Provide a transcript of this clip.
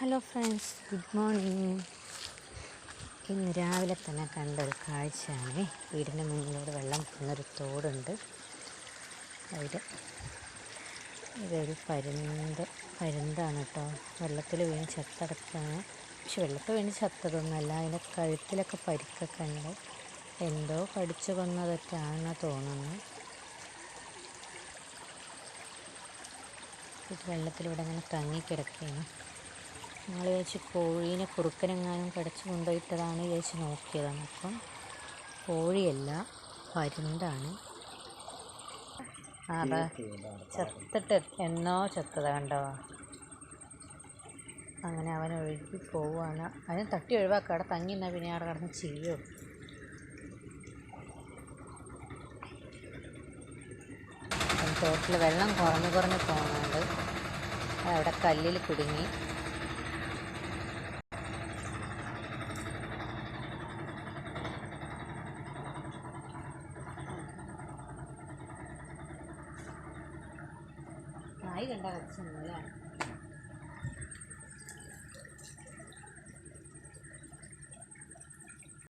Hello friends good morning ഇന്ന് രാവിലെ തന്നെ കണ്ട ഒരു കാഴ്ചയാണ്. വീടിന്റെ മുന്നിലൂടെ വെള്ളം പോകുന്നൊരു തോടുണ്ട്. അതിൽ ഇതൊരു പരുന്ത് പരുന്താണ് കേട്ടോ വെള്ളത്തിൽ വീണ് ചത്തടക്കാണ്. പക്ഷെ വെള്ളത്തിൽ വീണ് ചത്തതൊന്നുമല്ല അതിന്റെ കഴുത്തിലൊക്കെ പരിക്കൊക്കെ ഉണ്ട്. എന്തോ കടിച്ചു കൊന്നതൊക്കെയാണെന്ന് തോന്നുന്നു. വെള്ളത്തിലൂടെ അങ്ങനെ തങ്ങിക്കിടക്കുകയാണ്. ഞങ്ങൾ ചേച്ചി കോഴീനെ കുറുക്കനെങ്ങാനും കടിച്ചു കൊണ്ടുപോയിട്ടതാണ് ചേച്ചി നോക്കിയതാണ്. അപ്പം കോഴിയല്ല പരുന്താണ്. അത്. ചത്തിട്ട് എന്നോ ചത്തത കണ്ടോ? അങ്ങനെ അവൻ ഒഴുകി പോവുകയാണ് അതിന് തട്ടി ഒഴിവാക്കുക അവിടെ തങ്ങി നിന്നാൽ പിന്നെ അവിടെ കിടന്ന് ചെയ്യോ തോട്ടിൽ വെള്ളം കുറഞ്ഞ് കുറഞ്ഞ് പോകുന്നുണ്ട് അവിടെ കല്ലിൽ കുടുങ്ങി. നായി കണ്ട കച്ചല്ലേ